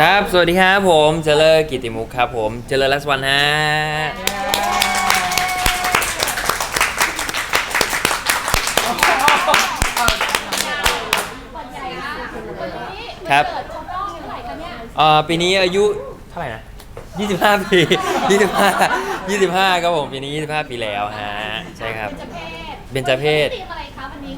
ครับ สวัสดีครับผมเจริญกิติมุกครับผม เจริญรัศวรรณฮะ ครับเอบเท่าไหร่คะเนี่ยเอ่อปีนี้อายุเท่าไหร่นะ 25 ปี 25 25 ครับผม ปีนี้ 25 ปีแล้วฮะ ใช่ครับเป็นจเพศเบญจเพศทีอะไร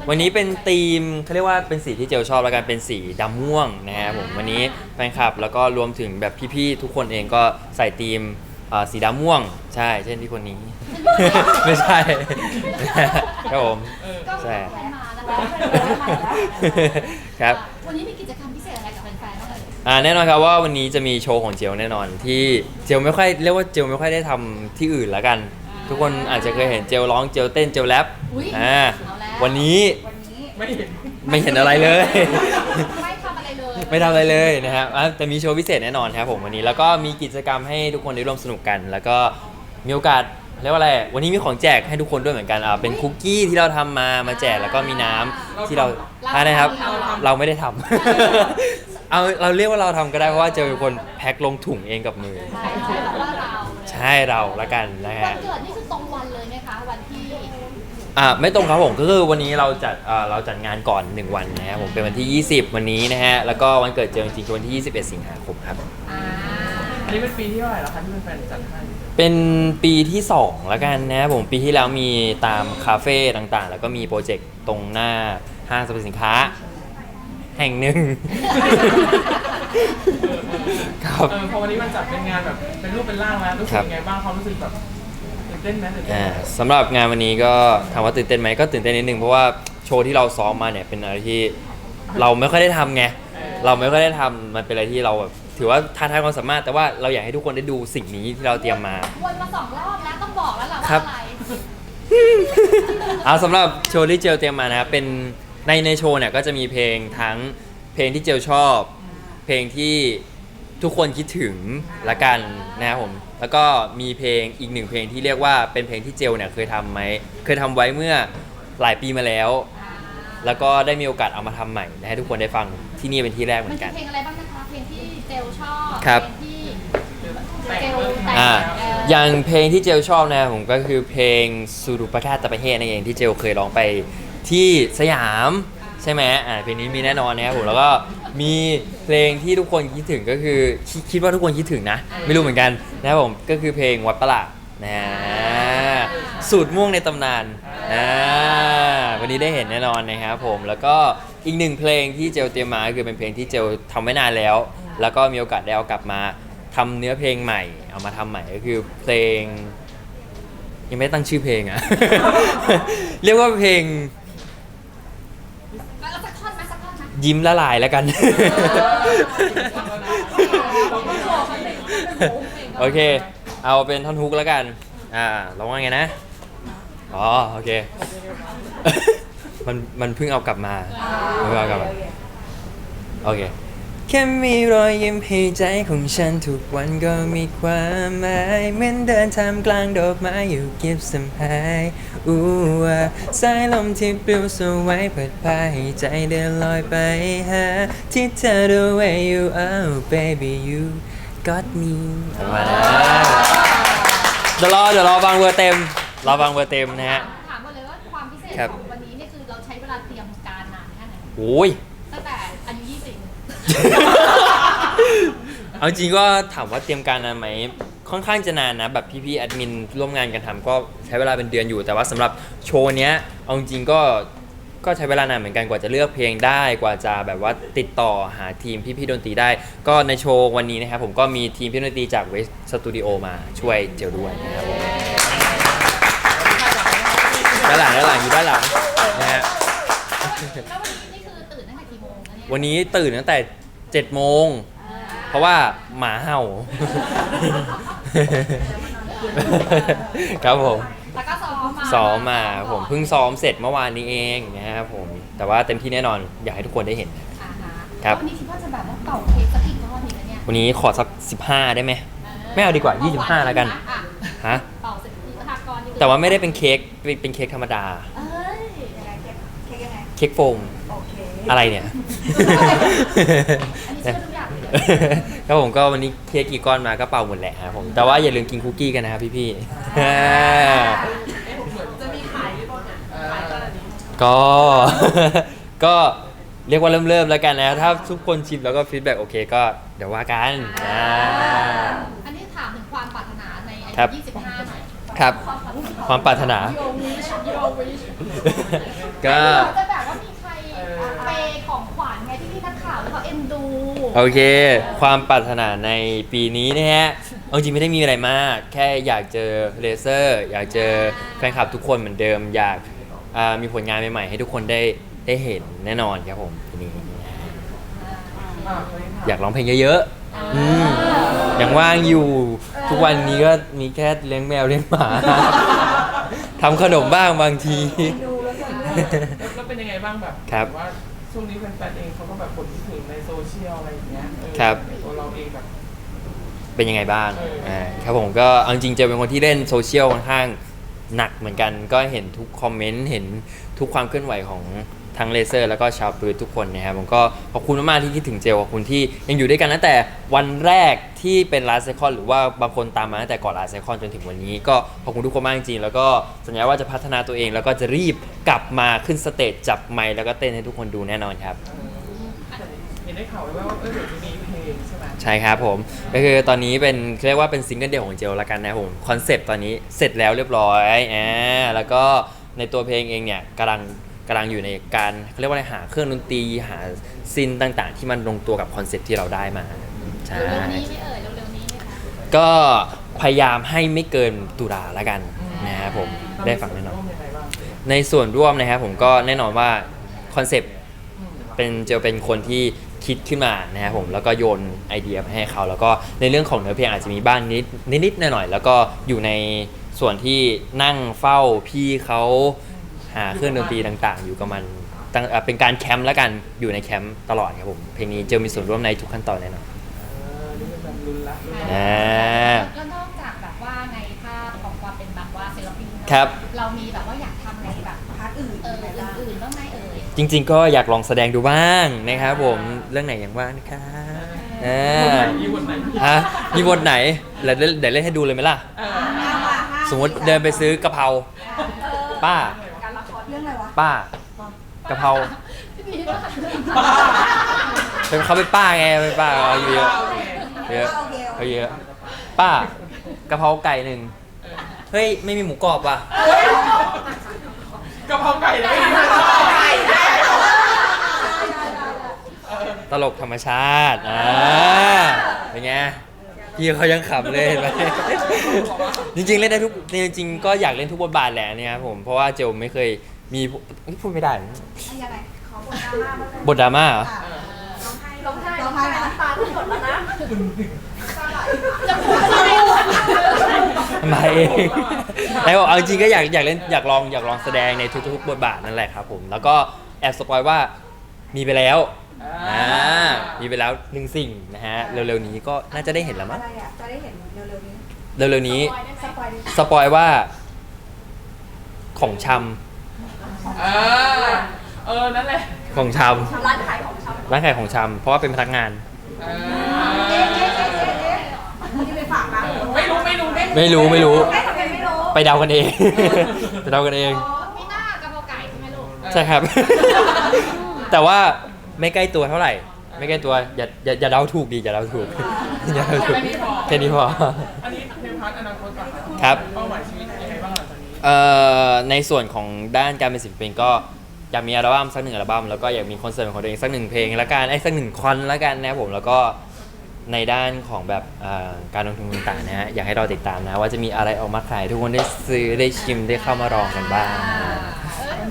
วันนี้วันนี้เป็นธีมเขาเรียกว่าเป็นสีที่เจลชอบแล้วกันเป็นสีดำม่วงนะครับผมวันนี้แฟนคลับแล้วก็รวมถึงแบบพี่ๆทุกคนเองก็ใส่ธีมเอ่อสีดำม่วง ใช่ เช่นที่คนนี้ ไม่ใช่ ครับผม ก็ใช่แฟนมานะคะครับ วันนี้มีกิจกรรมพิเศษอะไรกับแฟนๆบ้างเอ่ยอ่าแน่นอนครับว่าวันนี้จะมีโชว์ของเจลแน่นอนที่เจลไม่ค่อยเรียกว่าเจลไม่ค่อยได้ทำที่อื่นแล้วกัน ทุกคนอาจจะเคยเห็นเจลร้องเจลเต้นเจลแรปอุ๊ยอ่าเอาแล้ ววันนี้วันนี้ไม่เห็นไม่เห็นอะไรเลย ไม่ทำอะไรเลยไม่ทำอะไรเลยนะครับอะแต่มีโชว์พิเศษแน่นอนครับผมวันนี้ แล้วก็มีกิจกรรมให้ทุกคนได้ร่วมสนุกกัน แล้วก็มีโอกาสเรียกว่าอะไร วันนี้มีของแจกให้ทุกคนด้วยเหมือนกันอ่าเป็นคุกกี้ที่เราทำมามาแจกแล้วก็มีน้ำที่เราอ่านะครับ เราไม่ได้ทำ เอาเราเรียกว่าเราทำก็ได้เพราะว่าเจอคนแพ็คลงถุงเองกับมือ ใช่ใช่แบบว่าเราใช่เราละกันนะวัฮะนเกิดนี่คือตรงวันเลยไหมคะวันที่ อ่าไม่ตรงครับผมก็คือวันนี้เราจัดอ่าเราจัดงานก่อน 1 วันนะครับผมเป็นวันที่ 20 วันนี้นะฮะแล้วก็วันเกิดเจอจริงๆคือวันที่ 21 สิงหาคมครับ อ่าอันนี้เป็นปีที่เท่าไหร่แล้วคะที่เป็นแฟนจัดให้เป็นปีที่2แล้วกันนะครับผมปีที่แล้วมีตามคาเฟ่ต่างๆ แล้วก็มีโปรเจกต์ตรงหน้าห้างสรรพสินค้า แห่งหนึ่ง ครับ เออพอวันนี้มันจัดเป็นงานแบบเป็นรูปเป็นร่างแล้วรู้สึกครับ ยังไงบ้างความรู้สึกแบบตื่น เต้นไหมตื่นเต้นอ่าไหมสำหรับงานวันนี้ก็ถามว่าตื่นเต้นไหมก็ตื่นเต้นนิดนึงเพราะว่าโชว์ที่เราซ้อมมาเนี่ยเป็นอะไรที่เราไม่ค่อยได้ทำไงเราไม่ค่อยได้ทำมันเป็นอะไรที่เราแบบถือว่าท้าทายความสามารถแต่ว่าเราอยากให้ทุกคนได้ดูสิ่งนี้ที่เราเตรียมมา วนมาสองรอบแล้วต้องบอกแล้วล่ะครัว่าบอะไรเอาสำหรับโชว์ที่เจลเตรียมมานะครับเป็นในในโชว์เนี่ยก็จะมีเพลงทั้งเพลงที่เจลชอบ เพลงที่ทุกคนคิดถึงละกันนะครับผม แล้วก็มีเพลงอีกหนึ่งเพลงที่เรียกว่าเป็นเพลงที่เจลเนี่ยเคยทำไหมเคยทำไว้เมื่อหลายปีมาแล้ว แล้วก็ได้มีโอกาสเอามาทำใหม่ให้ทุกคนได้ฟังที่นี่เป็นที่แรกเหมัมืนอนคืกัอน เพลงอะไรบ้างนะคะ เพลงที่เจลชอบครับ เพลงที่แต่งเจลเพิ่มแต่งอ่าเอออย่างเพลงที่เจลชอบนะครับผมก็คือเพลงสุรุปราชตะประเทศนั่นเองที่เจลเคยร้องไปที่สยาม ใช่ไหมอ่าเพลงนี้มีแน่นอนนะครับผมแล้วก็มีเพลงที่ทุกคนคิดถึงก็คือคิดคิดว่าทุกคนคิดถึงนะ ไม่รู้เหมือนกันนะครับผมก็คือเพลงวัดประหลาดนะสูตรม่วงในตำนานอ่าวันนี้ได้เห็นแน่นอนนะครับผมแล้วก็อีกหนึ่งเพลงที่เจลเตรียมมาก็คือเป็นเพลงที่เจลทำไว้นานแล้ว แล้วก็มีโอกาสได้เอากลับมาทำเนื้อเพลงใหม่ เอามาทำใหม่ก็คือเพลง ยังไม่ได้ตั้งชื่อเพลงอะ เรียกว่าเพลง แล้วสักท่อนไหมสักท่อนไหม ยิ้มละลายแล้วกัน โอเค เอาเป็นท่อนฮุกแล้วกัน อ่าร้องว่าไงนะ อ๋อ โอเค มัน มันเพิ่งเอากลับมามันเพิ่งเอากลับมา โอเค แค่มีรอยยิ้มให้ใจของฉันทุกวันก็มีความหมายเหมือนเดินทามกลางดอกไม้อยู่เก็บสัมภายอู้ว่าสายลมที่ปลิวสวยเปิดพาให้ใจเดินลอยไปหาที่เธอ the way you are baby you got me ประมาณนั้นเดี๋ยวรอเดี๋ยวรอฟังเวอร์เต็มรอฟังเวอร์เต็มนะฮะถามก่อนเลยว่าความพิเศษครับของวันนี้เนี่ยคือเราใช้เวลาเตรียมการนานแค่ไหน โอ้ย ตั้งแต่อายุ20 เอาจริงก็ถามว่าเตรียมการนานไหมค่อนข้างจะนานนะแบบพี่ๆแอดมินร่วมงานกันทำก็ใช้เวลาเป็นเดือนอยู่ แต่ว่าสำหรับโชว์เนี้ยเอาจริงก็ก็ใช้เวลานานเหมือนกันกว่าจะเลือกเพลงได้กว่าจะแบบว่าติดต่อหาทีมพี่ๆดนตรีได้ ก็ในโชว์วันนี้นะครับผมก็มีทีมพี่ดนตรีจากเวสสตูดิโอมาช่วยเจลด้วยนะครับผมด้านหลังด้านหลังอยู่ด้านหลังนะฮะแล้ววันนี้นี่คือตื่นตั้งแต่กี่โมงคะเนี่ยวันนี้ตื่นตั้งแต่ 7โมงอ่าเพราะว่าหมาเห่า ครับผม แล้วก็ซ้อมมาซ้อมมาผมเพิ่งซ้อมเสร็จเมื่อวานนี้เองนะครับผม แต่ว่าเต็มที่แน่นอนอยากให้ทุกคนได้เห็น อ่าฮะครับแล้ววันนี้คิดว่าจะแบบว่าเป่าเค้กสักกี่รอบอีกแล้วเนี่ยวันนี้ขอสัก 15 ได้ไหม ไม่เอาดีกว่า25แล้วกัน อะฮะ เป่าเสร็จคือทากรนี่คือแต่ว่าไม่ได้เป็นเค้กเป็นเป็นเค้กธรรมดา เอ้ยยังไงเค้กเค้กยังไงเค้กโฟมโอเคอะไรเนี่ย อันนี้เชื่อทุกอย่างเลย ครับผมก็วันนี้เค้กกี่ก้อนมาก็เป่าหมดแหละครับผมแต่ว่าอย่าลืมกินคุกกี้กันนะครับพี่ๆ จะมีขายหรือเปล่าเนี่ยขายตอนนี้ ก็ ก็เรียกว่าเริ่มเริ่มๆแล้วกันนะ ถ้าทุกคนชิมแล้วก็ฟีดแบ็กโอเคก็เดี๋ยวว่ากันอ่า อันนี้ถามถึงความปรารถนาในอาครัยุบ25 หน่อยครับ ความปรารถนา โยวิชโยวิชก็ จะแบ โอเค ความปรารถนาในปีนี้นะฮะเอาจริงไม่ได้มีอะไรมาก แค่อยากเจอเลเซอร์ อยากเจอแฟนคลับทุกคนเหมือนเดิม อยากอ่ามีผลงานใหม่ๆ ให้ทุกคนได้ได้เห็นแน่นอนครับผมปีนี้อ่าเฮ้ยอยากร้องเพลงเยอะๆอืมยังว่างอยู่ทุกวันนี้ก็มีแค่เลี้ยงแมวเลี้ยงหมาทำขนมบ้างบางที แล้วเป็นยังไงบ้างแบบครับ ว่า ช่วงนี้แฟนๆเองเขาก็แบบบ่นคิดถึงในโซเชียลอะไรอย่างเงี้ยเออครับ ตัวเราเองแบบ เป็นยังไงบ้างเอออ่อ่าครับผมก็เอาจริงๆเจอเป็นคนที่เล่นโซเชียลค่อนข้างหนักเหมือนกัน ก็เห็นทุกคอมเมนต์ เห็นทุกความเคลื่อนไหวของ ทั้งเลเซอร์แล้วก็ชาวปืนทุกคนนะครับผมก็ขอบคุณมากๆที่คิดถึงเจลขอบคุณที่ยังอยู่ด้วยกันตั้งแต่วันแรกที่เป็นลาสไซคอนหรือว่าบางคนตามมาตั้งแต่ก่อนลาสไซคอนจนถึงวันนี้ ก็ขอบคุณทุกคนมากจริงๆแล้วก็สัญญาว่าจะพัฒนาตัวเอง แล้วก็จะรีบกลับมาขึ้นสเตจจับไมค์แล้วก็เต้นให้ทุกคนดูแน่นอนครับ เห็นได้ข่าวไว้ว่าเออเดี๋ยวจะมีเพลงใช่ไหมใช่ครับผมก็คือตอนนี้เป็นเรียกว่าเป็นซิงเกิลเดี่ยวของเจลละกันนะครับผมคอนเซปต์ตอนนี้เสร็จแล้วเรียบร้อยอ่าแล้วก็ในตัวเพลงเองเนี่ยกำลัง กำลังอยู่ในการเขาเรียกว่าอะไรหาเครื่องดนตรีหาซินต่างๆ ที่มันลงตัวกับคอนเซปต์ที่เราได้มาใช่ เร็วๆนี้ไม่เอ่ยเร็วๆนี้ไหมคะก็พยายามให้ไม่เกินตุลาละกันนะครับผมได้ฟังแน่นอนร่วมยังไงบ้างในส่วนร่วมนะครับผมก็แน่นอนว่าคอนเซปต์อืมเป็นเจลเป็นคนที่คิดขึ้นมานะครับผมแล้วก็โยนไอเดียไปให้เขา แล้วก็ในเรื่องของเนื้อเพลงอาจจะมีบ้างนิดนิดๆหน่อยๆแล้วก็อยู่ในส่วนที่นั่งเฝ้าพี่เขา หาเครื่องดนตรีต่างๆ อยู่กับมันตั้งเอ่อเป็นการแคมป์แล้วกันอยู่ในแคมป์ตลอดครับผมเพลงนี้เจลมีส่วนร่วมในทุกขั้นตอนแน่นอนเออนี่เป็นแบบลุ้นละลุ้นละอ่าแล้วนอกจากแบบว่าในภาพของความเป็นแบบว่าศิลปินเนอะครับ เรามีแบบว่าอยากทำอะไรแบบพาร์ทอื่นเอออื่นๆบ้างไหมเอ่ยจริง ๆ ก็อยากลองแสดงดูบ้างนะครับผมเรื่องไหนอย่างว่างนะครับอ่ามีบทไหนฮะมีบทไหนเดี๋ยวเล่นเดี๋ยวเล่นให้ดูเลยไหมล่ะ เออสมมติเดินไปซื้อกะเพราป้า เรื่องอะไรวะ ป้ากะเพราพี่พีว่าเป็นเขาเป็นป้าไงเป็นป้าเขาอายุเยอะเยอะเขาเยอะ ป้ากะเพราไก่หนึ่งเฮ้ยไม่มีหมูกรอบว่ะกะเพราไก่เลยตลกธรรมชาติอ่าเป็นไงพี่เขายังขำเลยเห็นไหมจริงๆเล่นได้ทุกจริงๆก็อยากเล่นทุกบทบาทแหละเนี่ยครับผมเพราะว่าเจลไม่เคย มีพูดไม่ได้ไอ้อะไรขอบทดราม่าบ้างเลยบทดราม่าเหรอร้องไห้ร้องไห้นะตาทุกคนแล้วนะจะพูดอะไรทำไมเองแล้วเอาจริงๆก็อยากอยากเล่นอยากลองอยากลองแสดงในทุกๆบทบาทนั่นแหละครับผมแล้วก็แอบสปอยว่ามีไปแล้วอ่ามีไปแล้วหนึ่งสิ่งนะฮะเร็วๆนี้ก็น่าจะได้เห็นแล้วมั้งอะไรอะจะได้เห็นเร็วๆนี้เร็วๆนี้ สปอยดิสปอยว่าของช เออ เออ นั่นแหละำของชร้านขายของชำำร้านขายของชำเพราะว่าเป็นพนักงาน เอเอ๊ะอเอ๊ะเอ๊ะเอ๊ะเอ๊ะมันจะไปฝากร้านหรือไม่รู้ไม่รู้ไม่ไม่รู้ไม่รู้ ไม่ทำไมไม่รู้ไปเดากันเอง ไปเดากันเองมีหน้ากะเพราไก่ใช่ไหมลูก ใช่ครับ แต่ว่าไม่ใกล้ตัวเท่าไหร่ ไม่ใกล้ตัวอย่าอย่าอย่าเดาถูกดีอย่าเดาถูกอย่าเดาถูกแค่นี้พอ อันนี้ในพาร์ทอนาคตก่อนครับ เป้าหมายชีวิตยังไงบ้างหลังจากนี้ เอ่อ ในส่วนของด้านการเป็นศิลปินก็อยากมีอัลบั้มสักหนึ่งอัลบั้มแล้วก็อยากมีคอนเสิร์ตของตัวเองสักหนึ่งเพลงละกันไอ้สักหนึ่งคอนละกันนะครับผมแล้วก็ในด้านของแบบอ่อการลงทุนต่างๆนะฮะอยากให้เราติดตามนะ ว่าจะมีอะไรออกมาขายทุกคนได้ซื้อได้ชิมได้เข้ามาลองกันบ้าง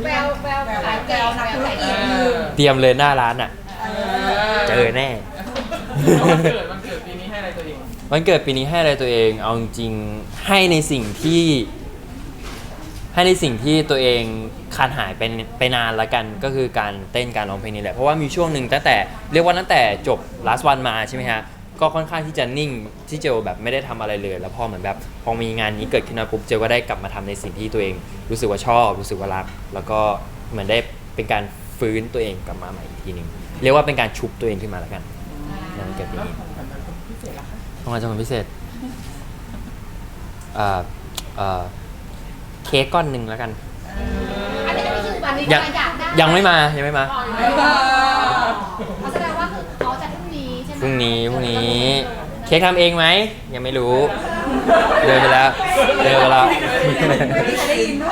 แววแววขายแววแววขายเอเองอเตรียมเลยหน้าร้านอะ เจอแน่ วันเกิดวันเกิดปีนี้ให้อะไรตัวเองวันเกิดปีนี้ให้อะไรตัวเอง เอาจริงๆให้ในสิ่งที่ ให้ในสิ่งที่ตัวเองขาดหายไปไปนานละกันก็คือการเต้นการร้องเพลงนี่แหละ เพราะว่ามีช่วงหนึ่งตั้งแต่เรียกว่าตั้งแต่จบ last one มาใช่ไหมฮะก็ค่อนข้างที่จะนิ่งที่เจลแบบไม่ได้ทำอะไรเลย แล้วพอเหมือนแบบพอมีงานนี้เกิดขึ้นมาปุ๊บเจลก็ได้กลับมาทำในสิ่งที่ตัวเองรู้สึกว่าชอบ รู้สึกว่ารัก แล้วก็เหมือนได้เป็นการฟื้นตัวเองกลับมาใหม่อีกทีหนึ่งเรียกว่าเป็นการชุบตัวเองขึ้นมาละกันอ่าในวันเกิดปีแล้วนี้ของแบบนั้นคนพิเศษล่ะคะของอาจารย์คนพิเศษอ่าอ่า เค้กก้อนหนึ่งแล้วกัน อันนี้อันนี้คือแบบนี้ยังอยากได้ยังไม่มายังไม่มาเขาแสดงว่าคือเขาจะพรุ่งนี้ใช่ไหมพรุ่งนี้พรุ่งนี้ เค้กทำเองไหมยังไม่รู้ เดินไปแล้วเดินไปแล้ว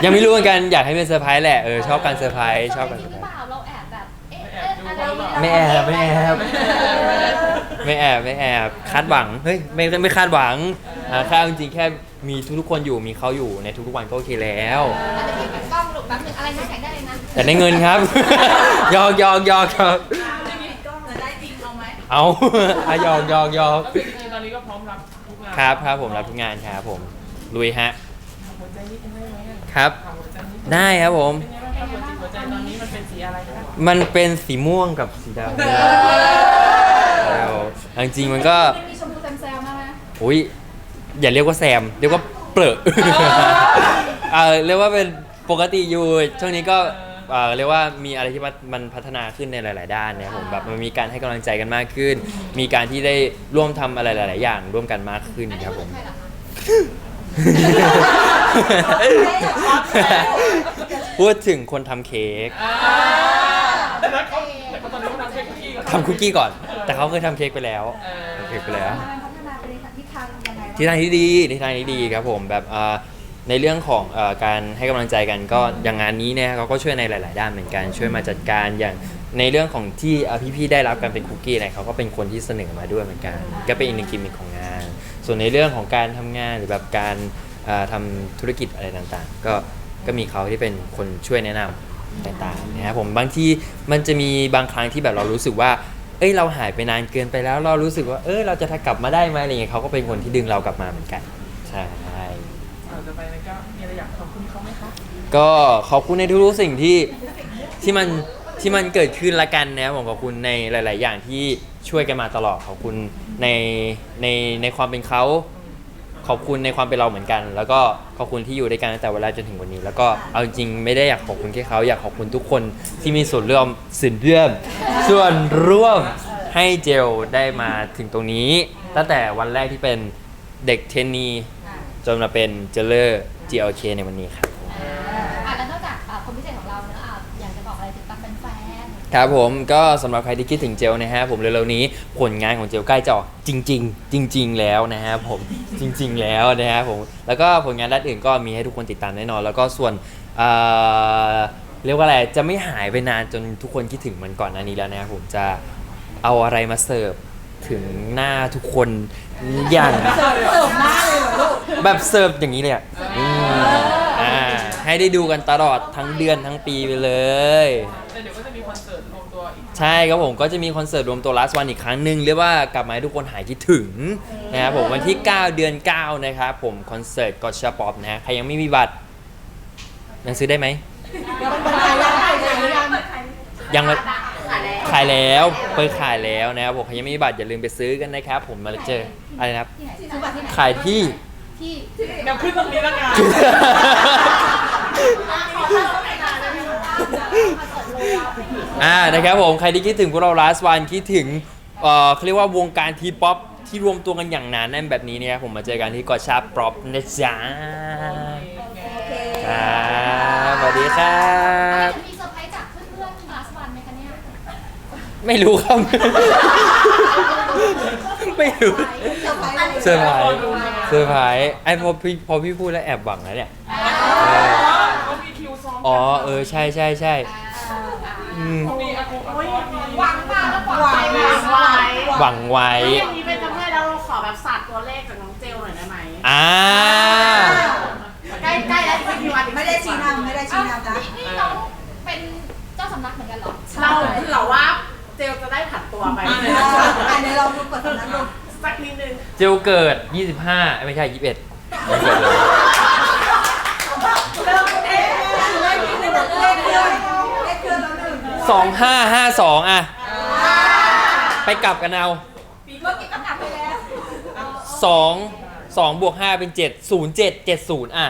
ยังไม่รู้เหมือนกันอยากให้เป็นเซอร์ไพรส์แหละเออชอบการเซอร์ไพรส์ชอบการจเซริองร์หไพรือรส์เปล่าเราแอบแบบเอ๊ะเอ๊ะอะไรไม่แอบไม่แอบ ไม่แอบไม่แอบคาดหวังเฮ้ยไม่ไม่คาดหวังอ่าแค่จริงๆแค่ มีทุกๆคนอยู่มีเขาอยู่ในทุกๆวันก็โอเคแล้ว อาจจะมีแบบกล้องหลุดแป๊บนึงอะไรนะอยากได้เลยนะแต่ได้เงินครับหยอกหยอกหยอกครับจะได้จริงเอาไหมเอาอะหยอกหยอกหยอกก็คือตอนนี้ก็พร้อมรับทุกงานครับครับผมรับทุกงานครับผมลุยฮะหัวใจนิดนึงได้ไหมอะครับ ถามหัวใจนิดนึงได้ครับผม เป็นไงบ้างครับหัวใจหัวใจตอนนี้มันเป็นสีอะไรคะมันเป็นสีม่วงกับสีดำแล้วจริงๆมันก็ มันมีชมพูแซมๆมาไหมอุ้ย อย่าเรียกว่าแซม เรียกว่าเปรอะเออเรียกว่าเป็นปกติอยู่ช่วงนี้ก็เอ่อเรียกว่ามีอะไรที่มันมันพัฒนาขึ้นในหลาย ๆ ด้านนะครับผมแบบมันมีการให้กำลังใจกันมากขึ้น มีการที่ได้ร่วมทำอะไรหลาย ๆ อย่างร่วมกันมากขึ้นอันนี้ครับผคือมใครเหรอคะพูดถึงคนทำเค้กอ่าแต่นั้นเขาแต่เขาตอนนี้เขาทำเค้กคุกกี้ทำคุกกี้ก่อน แต่เขาเคยทำเค้กไปแล้วเออทำเค้กไปแล้วมั ที่ทางที่ดีที่ทางที่ดีครับผมแบบเอ่อในเรื่องของเอ่อการให้กำลังใจกันก็อย่างงานนี้เนี่ยเขาก็ช่วยในหลาย ๆ ด้านเหมือนกัน ช่วยมาจัดการอย่างในเรื่องของที่เอ่อพี่ ๆ ได้รับการเป็นคุกกี้อะไรเขาก็เป็นคนที่เสนอมาด้วยเหมือนกัน ก็เป็นอีกหนึ่งกิมมิคของงาน ส่วนในเรื่องของการทำงานหรือแบบการเอ่อทำธุรกิจอะไรต่าง ๆ ก็ก็มีเขาที่เป็นคนช่วยแนะนำ ต่างๆนะครับผมบางทีมันจะมีบางครั้งที่แบบเรารู้สึกว่า เอ้ยเราหายไปนานเกินไปแล้ว เรารู้สึกว่า เออเราจะกลับมาได้ไหมอะไรเงี้ยเขาก็เป็นคนที่ดึงเรากลับมาเหมือนกัน ใช่ก่อนจะไปนะก็มีอะไรอยากขอบคุณเขาไหมคะก็ขอบคุณในทุกๆสิ่งที่ที่มันที่มันเกิดขึ้นละกันนะครับผมขอบคุณในหลาย ๆ อย่างที่ช่วยกันมาตลอดขอบคุณในในในความเป็นเขา ขอบคุณในความเป็นเราเหมือนกัน แล้วก็ขอบคุณที่อยู่ด้วยกันตั้งแต่เวลาจนถึงวันนี้ แล้วก็เอาจริงๆไม่ได้อยากขอบคุณแค่เขาอยากขอบคุณทุกคนที่มีส่วนร่วมส่วนร่วมส่วนร่วมให้เจลได้มาถึงตรงนี้ ตั้งแต่วันแรกที่เป็นเด็กเทนนีจนมาเป็นเจเลอร์ GLK ในวันนี้ครับ ครับผมก็สำหรับใครที่คิดถึงเจลนะฮะผมเร็วๆนี้ผลงานของเจลใกล้จะออกจริง ๆ จริง ๆ แล้วนะฮะผมจริง ๆ แล้วนะฮะผมแล้วก็ผลงานด้านอื่นก็มีให้ทุกคนติดตามแน่นอน แล้วก็ส่วนเอ่อเรียกว่าอะไรจะไม่หายไปนานจนทุกคนคิดถึงเหมันก่อนหน้านี้แล้วนะครับผมจะเอาอะไรมาเสิร์ฟถึงหน้าทุกคนอย่างเสิร์ฟหน้าเลยเหรอลูกแบบเสิร์ฟอย่างนี้เลยอะอืมอ่าให้ได้ดูกันตลอดทั้งเดือนทั้งปีไปเลย แต่เดี๋ยวก็จะมีคอนเสิร์ ตรวมตัวอีกใช่ครับผมก็จะมีคอนเสิร์ตรวมตัว last one อีกครั้งหนึ่งเรียกว่ากลับมาให้ทุกคนหายคิดถึงนะครับผมวันที่ 9 เดือน 9 นะครับผมคอนเสิร์ตกอชาป๊อปนะฮะใครยังไม่มีบัตรยังซื้อได้ไหมยังมันขายยังขายยังยังยังไม่ขายแล้วขายแล้วเปิดขายแล้วนะครับผมใครยังไม่มีบัตรอย่าลืมไปซื้อกันนะครับ ผมมาเจออะไรนะครับที่ไหนซื้อบัตรที่ไหนขายที่ ที่เดี๋ยวขึ้นตรงนี้แล้วกัน ขอเล่าในงานเลยพี่ว่าค อนเสิร์ตรวมอ่านะครับผมใครที่คิดถึงพวกเรา last one คิดถึงเอ่อเขาเรียกว่าวงการทีป๊อปที่รวมตัวกันอย่างหนาแน่นแบบนี้เนี่ยผมมาเจอกันที่กอชาป๊อปนะจ๊ะโอเคครับสวัสดีครับ มีเซอร์ไพรส์จากเพื่อนๆ last one ไหมคะเนี่ยไม่รู้ครับ ไม่รู้เซอร์ไพรส์เซอร์ไพรส์เซอร์ไพรส์ไอ้พอพี่พอพี่พูดแล้วแอบหวังแล้วเนี่ย เขามีคิวซ้อมอ๋อ เออ ใช่ใช่ใช่ อืมเขามีอากูอากูมีหวังมากแล้วหวังหวังไปไว้หวังไว้หวังไว้ อย่างนี้เป็นจำเลยแล้วเราขอแบบศาสตร์ตัวเลขจากน้องเจลหน่อยได้ไหมอ่า ใกล้ใกล้แล้วไม่กี่วันอีกไม่ได้ชี้นำไม่ได้ชี้นำนะนี่นี่น้องเป็นเจ้าสำนักเหมือนกันเหรอเราเผื่อว่าเจลจะได้ผัดตัวไปอ่าในลองดูกดตรงนั้นดูสักนิดนึง เจลเกิด 25ไม่ใช่ 21ไม่เกิดเลย เลขเลขเครื่องเลขเครื่องแล้วหนึ่ง สองห้าห้าสองอะไปกลับกันเอาเมื่อกี้ก็กลับไปแล้วสองสองบวกห้าเป็นเจ็ดศูนย์เจ็ดเจ็ดศูนย์อะ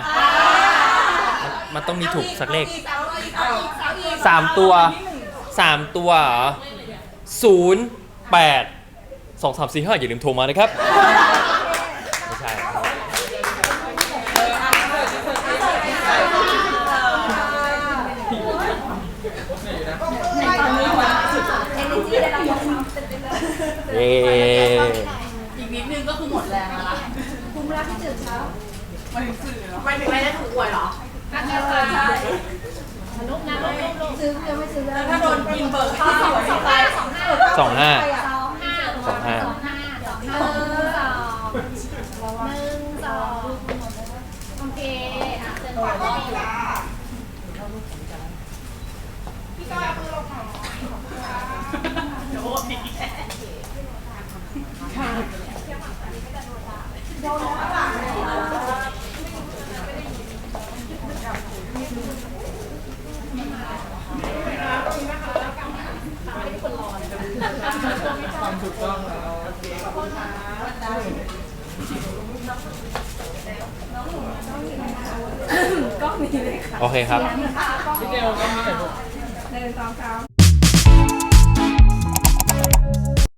มันต้องมีถูกสักเลขเอาอีกเอาอีกเอาอีกสามตัวสามตัวเหรอศูนย์แปดสองสามสี่ห้าอย่าลืมโทรมานะครับ ไม่ใช่ เย้อีกนิดนึงก็คือหมดแรงแล้วนะคุ้มรักที่ตื่นเช้าไม่ไม่ได้ถูกหวยเหรอนักเรียนใช่ลูกนะลูกลูกลูกซื้อยังไม่ซื้อเลยถ้าโดนกินเบิกข้าวสวยสองไปห้าสองห้าสองห้าสองห้าสองห้าสองห้าสองห้าหนึ่งสองหนึ่งสองโอเคอะเจอกันพี่ความถูกต้องแล้วกล้องนี้เลย โอเคครับ พี่เดลก็มีแต่ลูกหนึ่งสองสาม